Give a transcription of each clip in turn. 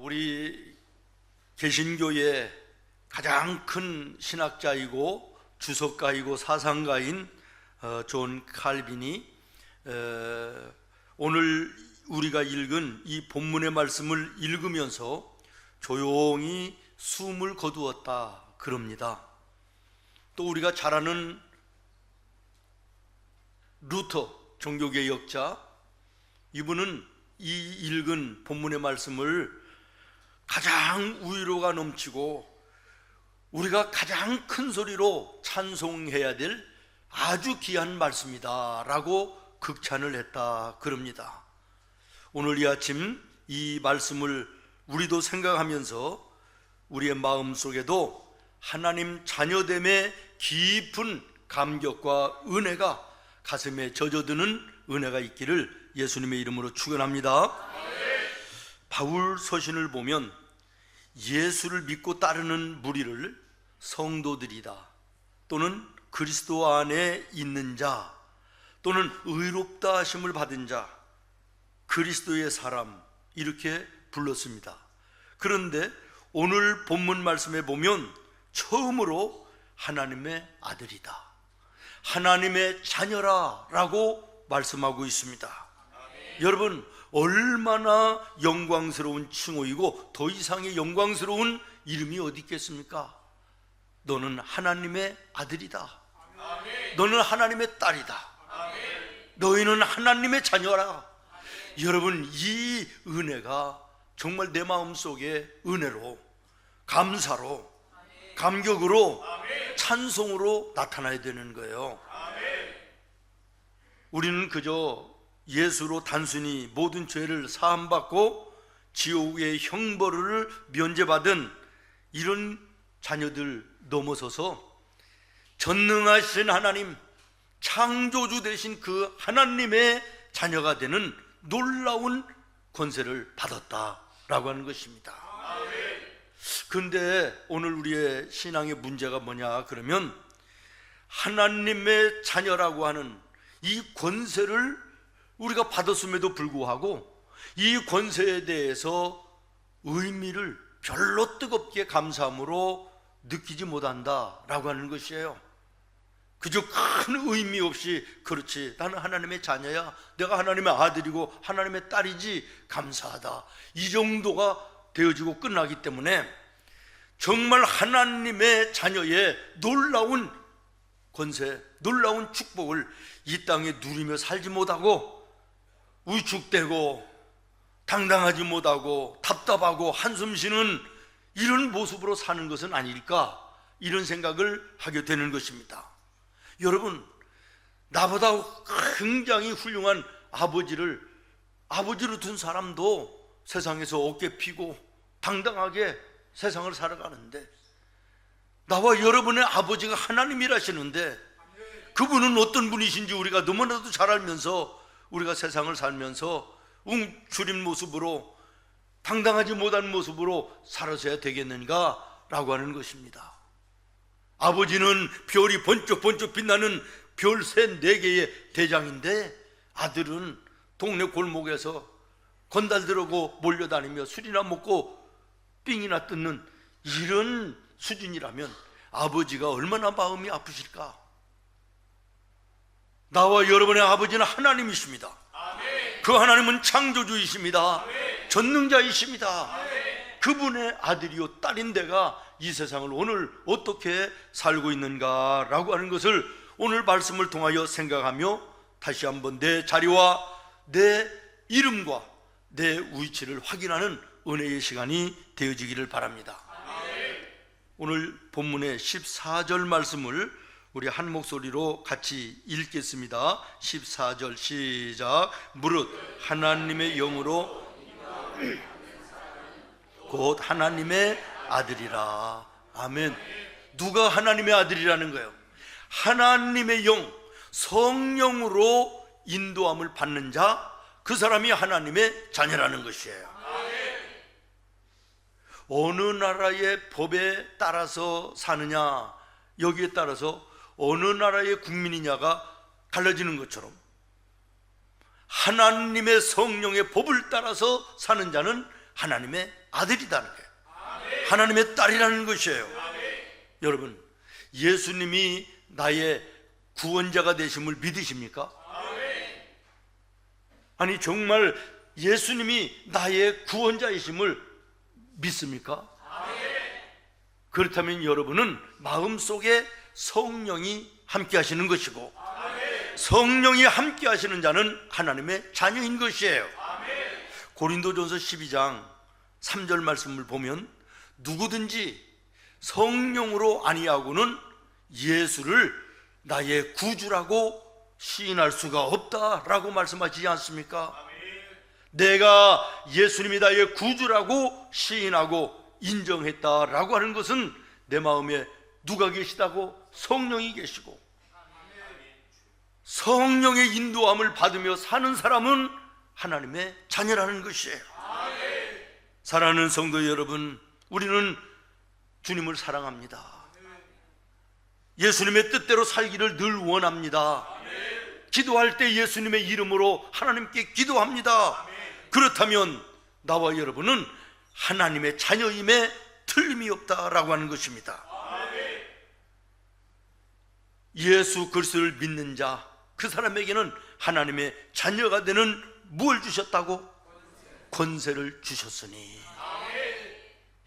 어, 우리 개신교의 가장 큰 신학자이고 주석가이고 사상가인 어, 존 칼빈이 어, 오늘 우리가 읽은 이 본문의 말씀을 읽으면서 조용히 숨을 거두었다 그럽니다. 또 우리가 잘 아는 루터 종교계 역자 이분은 이 읽은 본문의 말씀을 가장 우위로가 넘치고 우리가 가장 큰 소리로 찬송해야 될 아주 귀한 말씀이다 라고 극찬을 했다 그럽니다. 오늘 이 아침 이 말씀을 우리도 생각하면서 우리의 마음 속에도 하나님 자녀됨의 깊은 감격과 은혜가 가슴에 젖어드는 은혜가 있기를 예수님의 이름으로 축원합니다. 바울 서신을 보면 예수를 믿고 따르는 무리를 성도들이다 또는 그리스도 안에 있는 자 또는 의롭다 하심을 받은 자 그리스도의 사람 이렇게 불렀습니다. 그런데 오늘 본문 말씀에 보면 처음으로 하나님의 아들이다. 하나님의 자녀라라고 말씀하고 있습니다. 여러분 얼마나 영광스러운 칭호이고 더 이상의 영광스러운 이름이 어디 있겠습니까? 너는 하나님의 아들이다. 너는 하나님의 딸이다. 너희는 하나님의 자녀라. 여러분 이 은혜가 정말 내 마음 속에 은혜로 감사로 감격으로 찬송으로 나타나야 되는 거예요. 우리는 그저 예수로 단순히 모든 죄를 사함받고 지옥의 형벌을 면제받은 이런 자녀들 넘어서서 전능하신 하나님 창조주 되신 그 하나님의 자녀가 되는 놀라운 권세를 받았다라고 하는 것입니다. 근데 오늘 우리의 신앙의 문제가 뭐냐 그러면 하나님의 자녀라고 하는 이 권세를 우리가 받았음에도 불구하고 이 권세에 대해서 의미를 별로 뜨겁게 감사함으로 느끼지 못한다라고 하는 것이에요. 그저 큰 의미 없이 그렇지. 나는 하나님의 자녀야. 내가 하나님의 아들이고 하나님의 딸이지 감사하다. 이 정도가 되어지고 끝나기 때문에 정말 하나님의 자녀의 놀라운 권세 놀라운 축복을 이 땅에 누리며 살지 못하고 위축되고 당당하지 못하고 답답하고 한숨 쉬는 이런 모습으로 사는 것은 아닐까 이런 생각을 하게 되는 것입니다. 여러분 나보다 굉장히 훌륭한 아버지를 아버지로 둔 사람도 세상에서 어깨 피고 당당하게 세상을 살아가는데 나와 여러분의 아버지가 하나님이라시는데 그분은 어떤 분이신지 우리가 너무나도 잘 알면서 우리가 세상을 살면서 웅추린 모습으로 당당하지 못한 모습으로 살아서야 되겠는가라고 하는 것입니다. 아버지는 별이 번쩍번쩍 빛나는 별새 네 개의 대장인데 아들은 동네 골목에서 건달 들고 몰려다니며 술이나 먹고 삥이나 뜯는 이런 수준이라면 아버지가 얼마나 마음이 아프실까? 나와 여러분의 아버지는 하나님이십니다. 그 하나님은 창조주이십니다. 전능자이십니다. 그분의 아들이요 딸인 데가 이 세상을 오늘 어떻게 살고 있는가라고 하는 것을 오늘 말씀을 통하여 생각하며 다시 한번 내 자리와 내 이름과 내 위치를 확인하는 은혜의 시간이 되어지기를 바랍니다. 오늘 본문의 14절 말씀을 우리 한 목소리로 같이 읽겠습니다. 14절 시작. 무릇 하나님의 영으로 곧 하나님의 아들이라. 아멘. 누가 하나님의 아들이라는 거예요? 하나님의 영, 성령으로 인도함을 받는 자, 그 사람이 하나님의 자녀라는 것이에요. 어느 나라의 법에 따라서 사느냐, 여기에 따라서 어느 나라의 국민이냐가 달라지는 것처럼 하나님의 성령의 법을 따라서 사는 자는 하나님의 아들이라는 거예요. 하나님의 딸이라는 것이에요. 여러분, 예수님이 나의 구원자가 되심을 믿으십니까? 아니 정말 예수님이 나의 구원자이심을 믿습니까? 그렇다면 여러분은 마음속에 성령이 함께 하시는 것이고 성령이 함께 하시는 자는 하나님의 자녀인 것이에요. 고린도전서 12장 3절 말씀을 보면 누구든지 성령으로 아니하고는 예수를 나의 구주라고 시인할 수가 없다라고 말씀하시지 않습니까? 내가 예수님이 나의 구주라고 시인하고 인정했다라고 하는 것은 내 마음에 누가 계시다고 성령이 계시고 성령의 인도함을 받으며 사는 사람은 하나님의 자녀라는 것이에요. 사랑하는 성도 여러분, 우리는 주님을 사랑합니다. 예수님의 뜻대로 살기를 늘 원합니다. 기도할 때 예수님의 이름으로 하나님께 기도합니다. 그렇다면 나와 여러분은 하나님의 자녀임에 틀림이 없다라고 하는 것입니다. 예수 그리스도를 믿는 자, 그 사람에게는 하나님의 자녀가 되는 무엇을 주셨다고? 권세 를 주셨으니.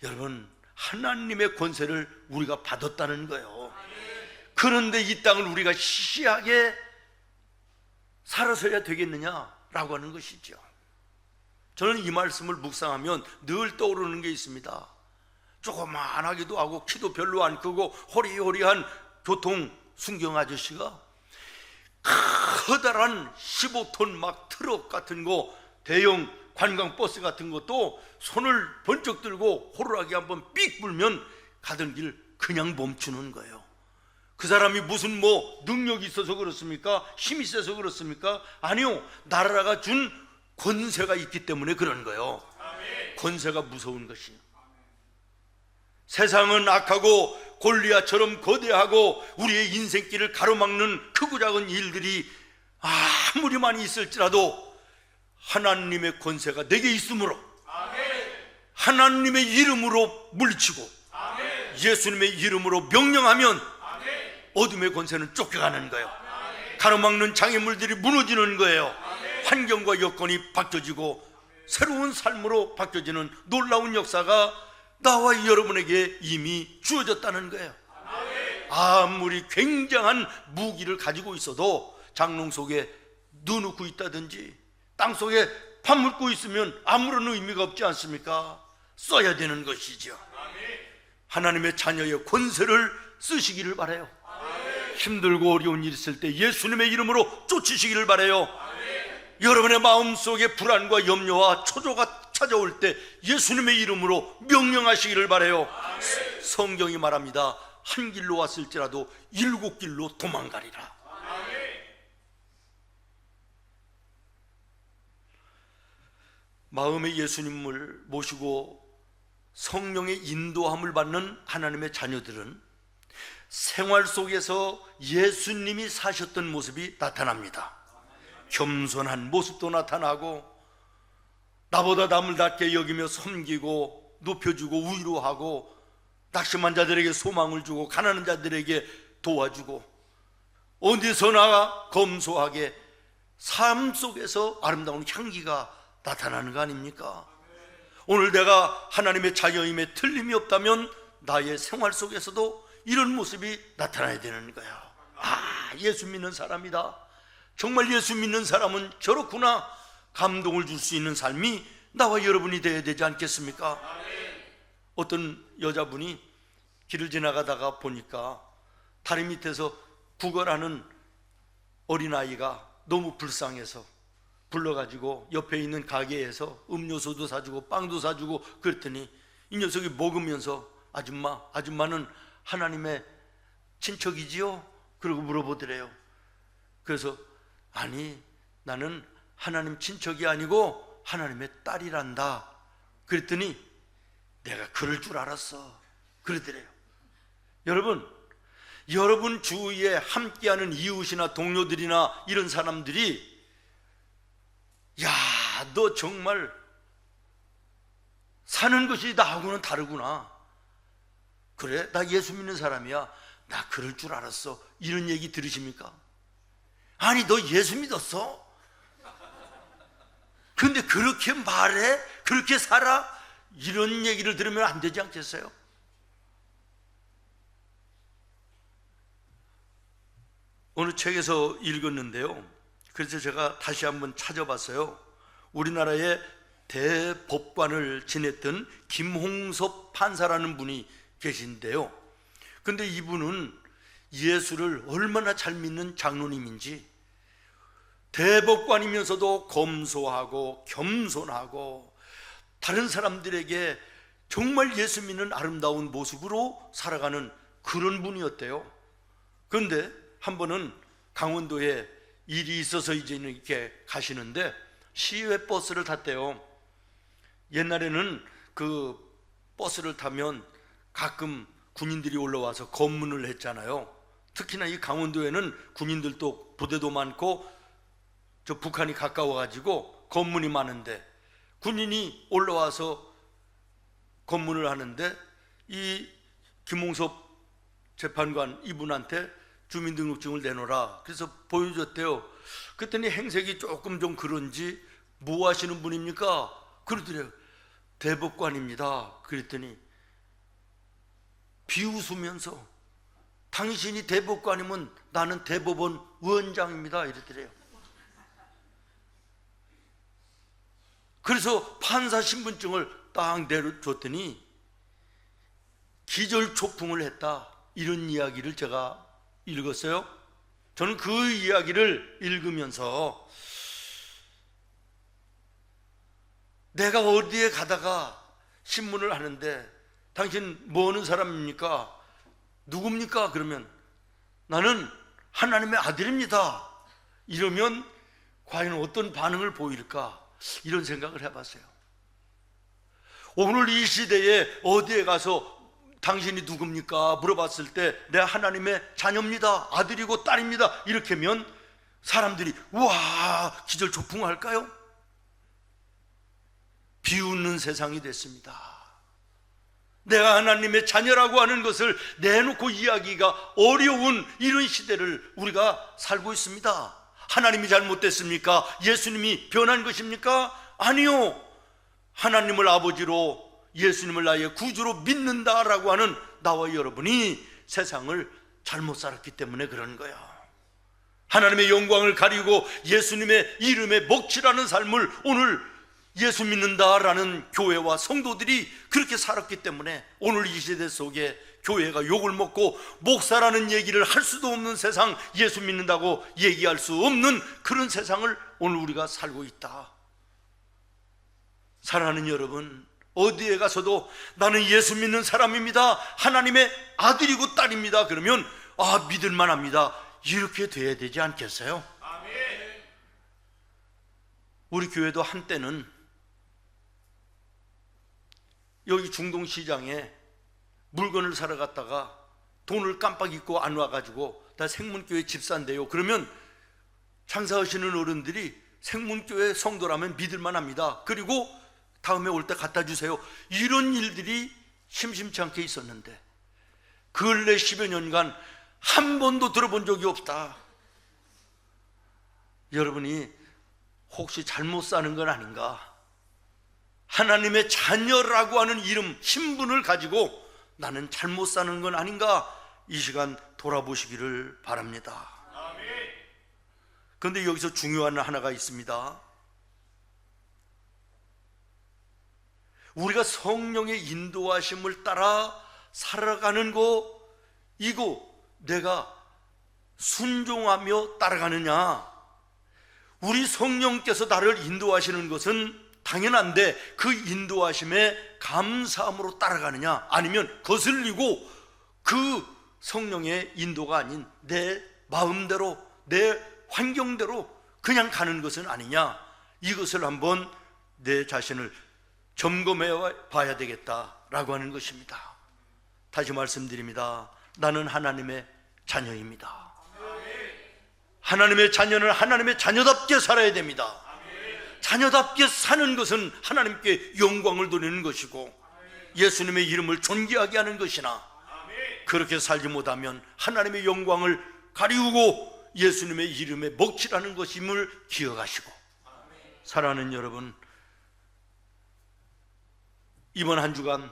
여러분, 하나님의 권세를 우리가 받았다는 거예요. 그런데 이 땅을 우리가 시시하게 살아서야 되겠느냐라고 하는 것이죠. 저는 이 말씀을 묵상하면 늘 떠오르는 게 있습니다. 조그만하기도 하고 키도 별로 안 크고 호리호리한 교통 순경 아저씨가 커다란 15톤 막 트럭 같은 거 대형 관광 버스 같은 것도 손을 번쩍 들고 호루라기 한번 삑 불면 가던 길 그냥 멈추는 거예요. 그 사람이 무슨 뭐 능력이 있어서 그렇습니까? 힘이 세서 그렇습니까? 아니요. 나라가 준 권세가 있기 때문에 그런 거예요. 권세가 무서운 것이. 세상은 악하고 골리아처럼 거대하고 우리의 인생길을 가로막는 크고 작은 일들이 아무리 많이 있을지라도 하나님의 권세가 내게 있으므로 하나님의 이름으로 물리치고 예수님의 이름으로 명령하면 어둠의 권세는 쫓겨가는 거예요. 가로막는 장애물들이 무너지는 거예요. 환경과 여건이 바뀌어지고 새로운 삶으로 바뀌어지는 놀라운 역사가 나와 여러분에게 이미 주어졌다는 거예요. 아무리 굉장한 무기를 가지고 있어도 장롱 속에 넣어놓고 있다든지 땅 속에 밥 묻고 있으면 아무런 의미가 없지 않습니까? 써야 되는 것이죠. 하나님의 자녀의 권세를 쓰시기를 바래요. 힘들고 어려운 일 있을 때 예수님의 이름으로 쫓으시기를 바래요. 여러분의 마음 속에 불안과 염려와 초조가 찾아올 때 예수님의 이름으로 명령하시기를 바래요. 성경이 말합니다. 한 길로 왔을지라도 일곱 길로 도망가리라. 마음의 예수님을 모시고 성령의 인도함을 받는 하나님의 자녀들은 생활 속에서 예수님이 사셨던 모습이 나타납니다. 겸손한 모습도 나타나고 나보다 남을 낮게 여기며 섬기고 높여주고 위로하고 낙심한 자들에게 소망을 주고 가난한 자들에게 도와주고 어디서나 검소하게 삶 속에서 아름다운 향기가 나타나는 거 아닙니까? 오늘 내가 하나님의 자녀임에 틀림이 없다면 나의 생활 속에서도 이런 모습이 나타나야 되는 거야. 아, 예수 믿는 사람이다. 정말 예수 믿는 사람은 저렇구나. 감동을 줄 수 있는 삶이 나와 여러분이 되어야 되지 않겠습니까? 어떤 여자분이 길을 지나가다가 보니까 다리 밑에서 구걸하는 어린아이가 너무 불쌍해서 불러가지고 옆에 있는 가게에서 음료수도 사주고 빵도 사주고 그랬더니 이 녀석이 먹으면서 아줌마, 아줌마는 하나님의 친척이지요? 그러고 물어보더래요. 그래서 아니 나는 하나님 친척이 아니고 하나님의 딸이란다. 그랬더니 내가 그럴 줄 알았어. 그러더래요. 여러분, 여러분 주위에 함께하는 이웃이나 동료들이나 이런 사람들이 야, 너 정말 사는 것이 나하고는 다르구나. 그래? 나 예수 믿는 사람이야. 나 그럴 줄 알았어. 이런 얘기 들으십니까? 아니, 너 예수 믿었어? 근데 그렇게 말해? 그렇게 살아? 이런 얘기를 들으면 안 되지 않겠어요? 어느 책에서 읽었는데요. 그래서 제가 다시 한번 찾아봤어요. 우리나라의 대법관을 지냈던 김홍섭 판사라는 분이 계신데요. 근데 이분은 예수를 얼마나 잘 믿는 장로님인지 대법관이면서도 검소하고 겸손하고 다른 사람들에게 정말 예수 믿는 아름다운 모습으로 살아가는 그런 분이었대요. 그런데 한 번은 강원도에 일이 있어서 이제는 이렇게 가시는데 시외 버스를 탔대요. 옛날에는 그 버스를 타면 가끔 군인들이 올라와서 검문을 했잖아요. 특히나 이 강원도에는 군인들도 부대도 많고 저 북한이 가까워 가지고 검문이 많은데 군인이 올라와서 검문을 하는데 이 김홍섭 재판관 이분한테 주민등록증을 내놓으라. 그래서 보여줬대요. 그랬더니 행색이 조금 좀 그런지 뭐 하시는 분입니까? 그러더래요. 대법관입니다. 그랬더니 비웃으면서 당신이 대법관이면 나는 대법원 원장입니다. 이랬더래요. 그래서 판사 신분증을 딱 내려줬더니 기절 초풍을 했다. 이런 이야기를 제가 읽었어요. 저는 그 이야기를 읽으면서 내가 어디에 가다가 신문을 하는데 당신 뭐 하는 사람입니까? 누굽니까? 그러면 나는 하나님의 아들입니다. 이러면 과연 어떤 반응을 보일까? 이런 생각을 해봤어요. 오늘 이 시대에 어디에 가서 당신이 누굽니까? 물어봤을 때 내가 하나님의 자녀입니다. 아들이고 딸입니다. 이렇게 하면 사람들이 와 기절 조풍할까요? 비웃는 세상이 됐습니다. 내가 하나님의 자녀라고 하는 것을 내놓고 이야기가 어려운 이런 시대를 우리가 살고 있습니다. 하나님이 잘못됐습니까? 예수님이 변한 것입니까? 아니요. 하나님을 아버지로 예수님을 나의 구주로 믿는다라고 하는 나와 여러분이 세상을 잘못 살았기 때문에 그런 거야. 하나님의 영광을 가리고 예수님의 이름에 먹칠하는 삶을 오늘 예수 믿는다라는 교회와 성도들이 그렇게 살았기 때문에 오늘 이 시대 속에 교회가 욕을 먹고 목사라는 얘기를 할 수도 없는 세상 예수 믿는다고 얘기할 수 없는 그런 세상을 오늘 우리가 살고 있다. 사랑하는 여러분, 어디에 가서도 나는 예수 믿는 사람입니다. 하나님의 아들이고 딸입니다. 그러면 아 믿을만 합니다. 이렇게 돼야 되지 않겠어요? 우리 교회도 한때는 여기 중동 시장에 물건을 사러 갔다가 돈을 깜빡 잊고 안 와가지고 나 생문교회 집사인데요. 그러면 장사하시는 어른들이 생문교회 성도라면 믿을만 합니다. 그리고 다음에 올 때 갖다 주세요. 이런 일들이 심심치 않게 있었는데 근래 10여 년간 한 번도 들어본 적이 없다. 여러분이 혹시 잘못 사는 건 아닌가? 하나님의 자녀라고 하는 이름, 신분을 가지고 나는 잘못 사는 건 아닌가? 이 시간 돌아보시기를 바랍니다. 그런데 여기서 중요한 하나가 있습니다. 우리가 성령의 인도하심을 따라 살아가는 거, 이거 내가 순종하며 따라가느냐? 우리 성령께서 나를 인도하시는 것은 당연한데 그 인도하심에 감사함으로 따라가느냐 아니면 거슬리고 그 성령의 인도가 아닌 내 마음대로 내 환경대로 그냥 가는 것은 아니냐 이것을 한번 내 자신을 점검해 봐야 되겠다라고 하는 것입니다. 다시 말씀드립니다. 나는 하나님의 자녀입니다. 하나님의 자녀는 하나님의 자녀답게 살아야 됩니다. 자녀답게 사는 것은 하나님께 영광을 돌리는 것이고 예수님의 이름을 존귀하게 하는 것이나 그렇게 살지 못하면 하나님의 영광을 가리우고 예수님의 이름에 먹칠하는 것임을 기억하시고 사랑하는 여러분 이번 한 주간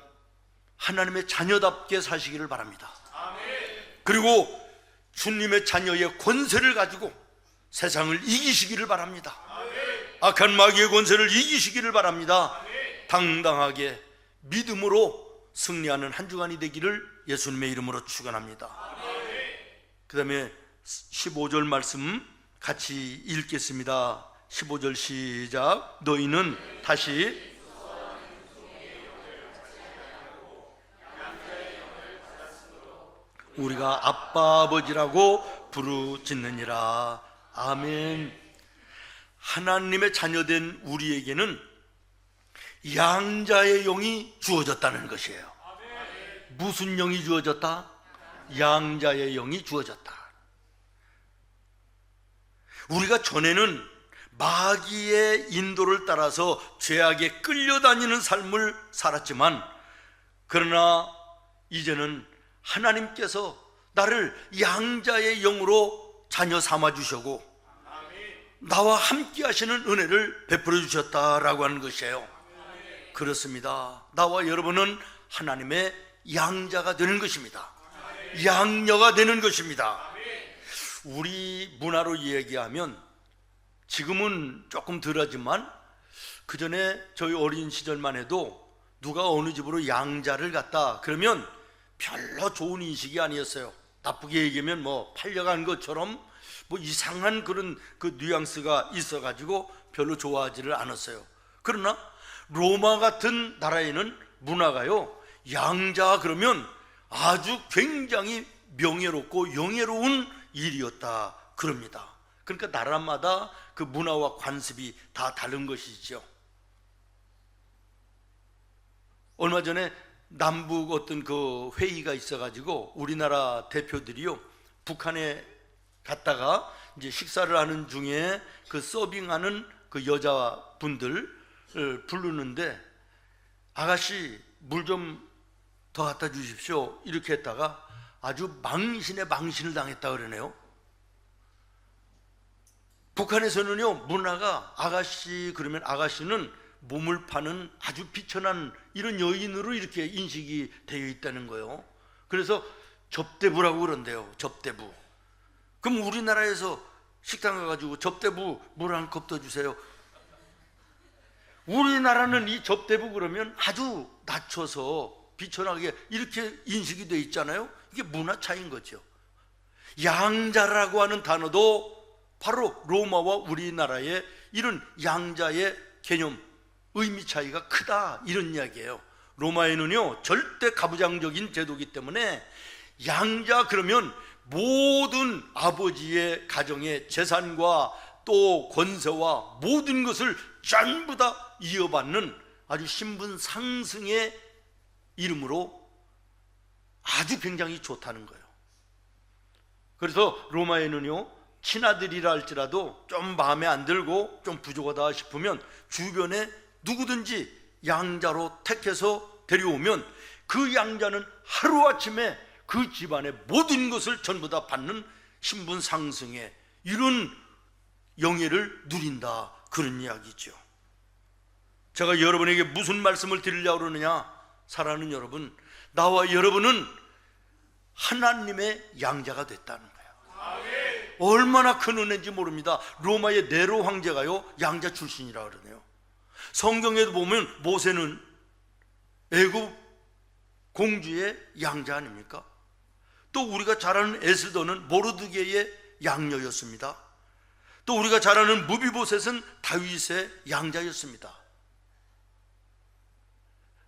하나님의 자녀답게 사시기를 바랍니다. 그리고 주님의 자녀의 권세를 가지고 세상을 이기시기를 바랍니다. 악한 마귀의 권세를 이기시기를 바랍니다. 당당하게 믿음으로 승리하는 한 주간이 되기를 예수님의 이름으로 축원합니다. 그다음에 15절 말씀 같이 읽겠습니다. 15절 시작. 너희는 다시 우리가 아빠 아버지라고 부르짖느니라. 아멘. 하나님의 자녀된 우리에게는 양자의 영이 주어졌다는 것이에요. 무슨 영이 주어졌다? 양자의 영이 주어졌다. 우리가 전에는 마귀의 인도를 따라서 죄악에 끌려다니는 삶을 살았지만 그러나 이제는 하나님께서 나를 양자의 영으로 자녀 삼아 주셨고 나와 함께 하시는 은혜를 베풀어 주셨다라고 하는 것이에요. 그렇습니다. 나와 여러분은 하나님의 양자가 되는 것입니다. 양녀가 되는 것입니다. 우리 문화로 얘기하면 지금은 조금 덜하지만 그 전에 저희 어린 시절만 해도 누가 어느 집으로 양자를 갔다 그러면 별로 좋은 인식이 아니었어요. 나쁘게 얘기하면 뭐 팔려간 것처럼 뭐 이상한 그런 그 뉘앙스가 있어가지고 별로 좋아하지를 않았어요. 그러나 로마 같은 나라에는 문화가요 양자 그러면 아주 굉장히 명예롭고 영예로운 일이었다 그럽니다. 그러니까 나라마다 그 문화와 관습이 다 다른 것이죠. 얼마 전에 남북 어떤 그 회의가 있어가지고 우리나라 대표들이요 북한에 갔다가 이제 식사를 하는 중에 그 서빙하는 그 여자분들을 부르는데 아가씨 물 좀 더 갖다 주십시오 이렇게 했다가 아주 망신에 망신을 당했다 그러네요. 북한에서는요 문화가 아가씨 그러면 아가씨는 몸을 파는 아주 비천한 이런 여인으로 이렇게 인식이 되어 있다는 거예요. 그래서 접대부라고 그런대요. 접대부. 그럼 우리나라에서 식당 가가지고 접대부 물 한 컵 더 주세요. 우리나라는 이 접대부 그러면 아주 낮춰서 비천하게 이렇게 인식이 돼 있잖아요. 이게 문화 차이인 거죠. 양자라고 하는 단어도 바로 로마와 우리나라의 이런 양자의 개념, 의미 차이가 크다 이런 이야기예요. 로마에는요 절대 가부장적인 제도이기 때문에 양자 그러면 모든 아버지의 가정의 재산과 또 권세와 모든 것을 전부 다 이어받는 아주 신분 상승의 이름으로 아주 굉장히 좋다는 거예요. 그래서 로마에는요 친아들이라 할지라도 좀 마음에 안 들고 좀 부족하다 싶으면 주변에 누구든지 양자로 택해서 데려오면 그 양자는 하루아침에 그 집안의 모든 것을 전부 다 받는 신분 상승의 이런 영예를 누린다 그런 이야기죠. 제가 여러분에게 무슨 말씀을 드리려고 그러느냐 사랑하는 여러분 나와 여러분은 하나님의 양자가 됐다는 거예요. 얼마나 큰 은혜인지 모릅니다. 로마의 네로 황제가요 양자 출신이라 그러네요. 성경에도 보면 모세는 애굽 공주의 양자 아닙니까? 또 우리가 잘 아는 에스더는 모르드게의 양녀였습니다. 또 우리가 잘 아는 무비보셋은 다윗의 양자였습니다.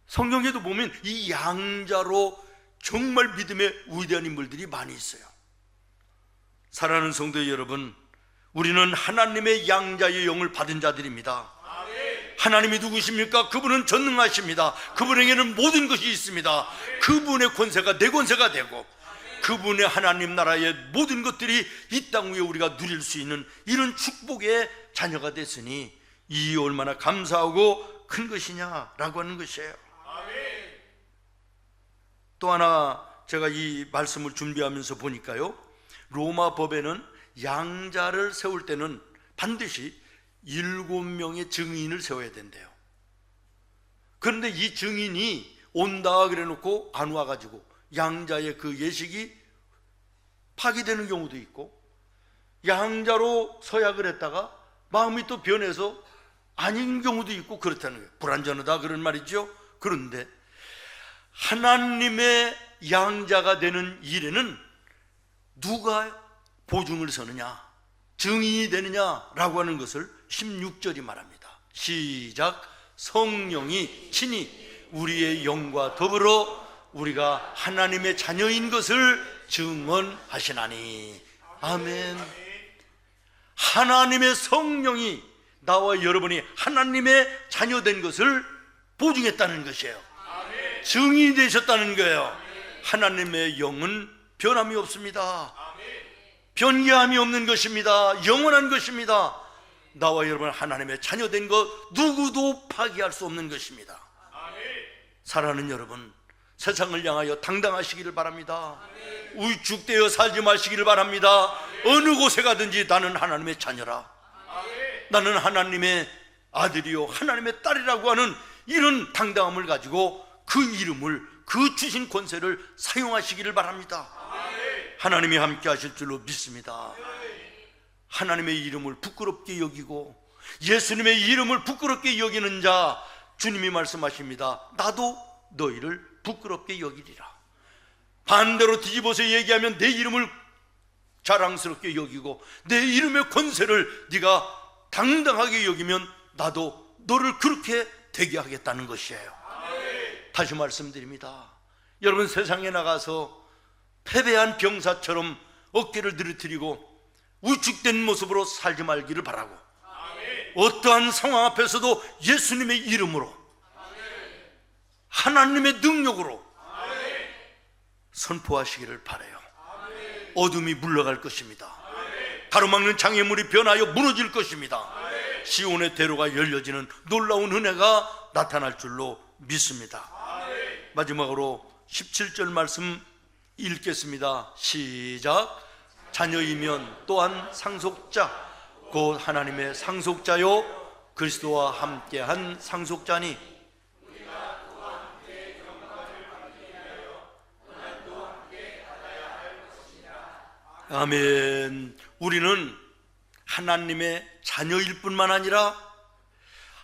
성경에도 보면 이 양자로 정말 믿음의 위대한 인물들이 많이 있어요. 사랑하는 성도 여러분, 우리는 하나님의 양자의 영을 받은 자들입니다. 하나님이 누구십니까? 그분은 전능하십니다. 그분에게는 모든 것이 있습니다. 그분의 권세가 내 권세가 되고 그분의 하나님 나라의 모든 것들이 이 땅 위에 우리가 누릴 수 있는 이런 축복의 자녀가 됐으니 이 얼마나 감사하고 큰 것이냐라고 하는 것이에요. 또 하나 제가 이 말씀을 준비하면서 보니까요. 로마 법에는 양자를 세울 때는 반드시 일곱 명의 증인을 세워야 된대요. 그런데 이 증인이 온다 그래 놓고 안 와가지고 양자의 그 예식이 파기되는 경우도 있고 양자로 서약을 했다가 마음이 또 변해서 아닌 경우도 있고 그렇다는 거예요. 불완전하다 그런 말이죠. 그런데 하나님의 양자가 되는 일에는 누가 보증을 서느냐, 증인이 되느냐라고 하는 것을 16절이 말합니다. 시작. 성령이 친히 우리의 영과 더불어 우리가 하나님의 자녀인 것을 증언하시나니. 아멘. 하나님의 성령이 나와 여러분이 하나님의 자녀된 것을 보증했다는 것이에요. 증인이 되셨다는 거예요. 하나님의 영은 변함이 없습니다. 변개함이 없는 것입니다. 영원한 것입니다. 나와 여러분 하나님의 자녀된 것 누구도 파기할 수 없는 것입니다. 사랑하는 여러분, 세상을 향하여 당당하시기를 바랍니다. 우죽되어 살지 마시기를 바랍니다. 어느 곳에 가든지 나는 하나님의 자녀라. 나는 하나님의 아들이요 하나님의 딸이라고 하는 이런 당당함을 가지고 그 이름을 그 주신 권세를 사용하시기를 바랍니다. 하나님이 함께 하실 줄로 믿습니다. 하나님의 이름을 부끄럽게 여기고 예수님의 이름을 부끄럽게 여기는 자 주님이 말씀하십니다. 나도 너희를 부끄럽게 여기리라. 반대로 뒤집어서 얘기하면 내 이름을 자랑스럽게 여기고 내 이름의 권세를 네가 당당하게 여기면 나도 너를 그렇게 되게 하겠다는 것이에요. 다시 말씀드립니다. 여러분 세상에 나가서 패배한 병사처럼 어깨를 늘어뜨리고 우축된 모습으로 살지 말기를 바라고 어떠한 상황 앞에서도 예수님의 이름으로 하나님의 능력으로 선포하시기를 바래요. 어둠이 물러갈 것입니다. 가로막는 장애물이 변하여 무너질 것입니다. 시온의 대로가 열려지는 놀라운 은혜가 나타날 줄로 믿습니다. 마지막으로 17절 말씀 읽겠습니다. 시작. 자녀이면 또한 상속자, 곧 하나님의 상속자요 그리스도와 함께한 상속자니 아멘. 우리는 하나님의 자녀일 뿐만 아니라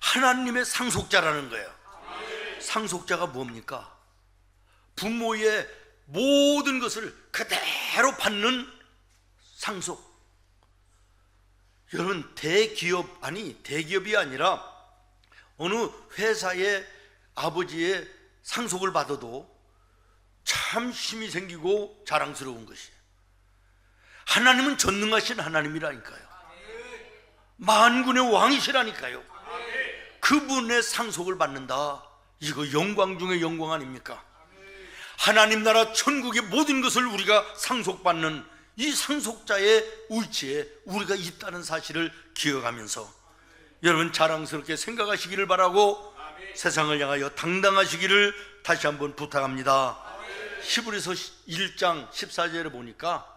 하나님의 상속자라는 거예요. 상속자가 뭡니까? 부모의 모든 것을 그대로 받는 상속. 여러분 대기업 아니 대기업이 아니라 어느 회사의 아버지의 상속을 받아도 참 힘이 생기고 자랑스러운 것이에요. 하나님은 전능하신 하나님이라니까요. 만군의 왕이시라니까요. 그분의 상속을 받는다. 이거 영광 중의 영광 아닙니까? 하나님 나라 천국의 모든 것을 우리가 상속받는 이 상속자의 위치에 우리가 있다는 사실을 기억하면서 여러분 자랑스럽게 생각하시기를 바라고 세상을 향하여 당당하시기를 다시 한번 부탁합니다. 히브리서 1장 14절에 보니까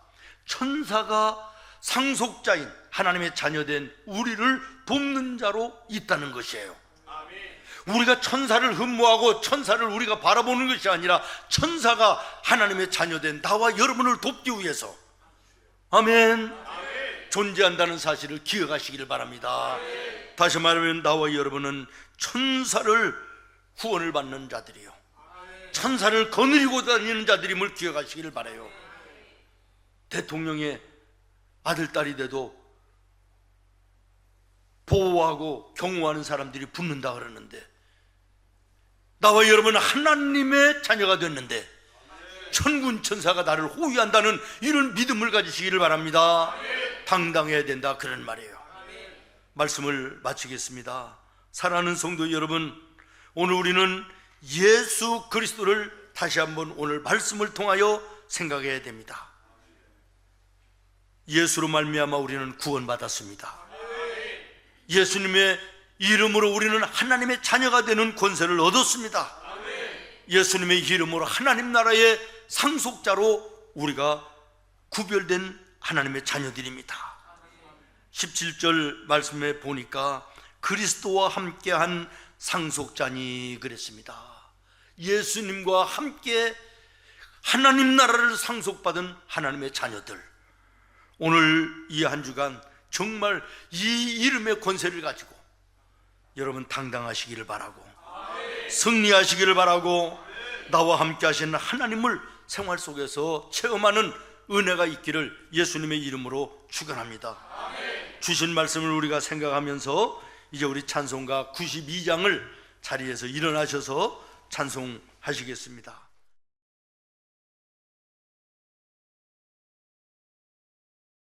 천사가 상속자인 하나님의 자녀된 우리를 돕는 자로 있다는 것이에요. 우리가 천사를 흠모하고 천사를 우리가 바라보는 것이 아니라 천사가 하나님의 자녀된 나와 여러분을 돕기 위해서 아멘. 존재한다는 사실을 기억하시기를 바랍니다. 다시 말하면 나와 여러분은 천사를 후원을 받는 자들이요. 천사를 거느리고 다니는 자들임을 기억하시기를 바래요. 대통령의 아들 딸이 돼도 보호하고 경호하는 사람들이 붙는다 그러는데 나와 여러분은 하나님의 자녀가 됐는데 천군 천사가 나를 호위한다는 이런 믿음을 가지시기를 바랍니다. 당당해야 된다 그런 말이에요. 말씀을 마치겠습니다. 사랑하는 성도 여러분, 오늘 우리는 예수 그리스도를 다시 한번 오늘 말씀을 통하여 생각해야 됩니다. 예수로 말미암아 우리는 구원받았습니다. 예수님의 이름으로 우리는 하나님의 자녀가 되는 권세를 얻었습니다. 예수님의 이름으로 하나님 나라의 상속자로 우리가 구별된 하나님의 자녀들입니다. 17절 말씀에 보니까 그리스도와 함께한 상속자니 그랬습니다. 예수님과 함께 하나님 나라를 상속받은 하나님의 자녀들. 오늘 이 한 주간 정말 이 이름의 권세를 가지고 여러분 당당하시기를 바라고 승리하시기를 바라고 나와 함께 하시는 하나님을 생활 속에서 체험하는 은혜가 있기를 예수님의 이름으로 축원합니다. 주신 말씀을 우리가 생각하면서 이제 우리 찬송가 92장을 자리에서 일어나셔서 찬송하시겠습니다.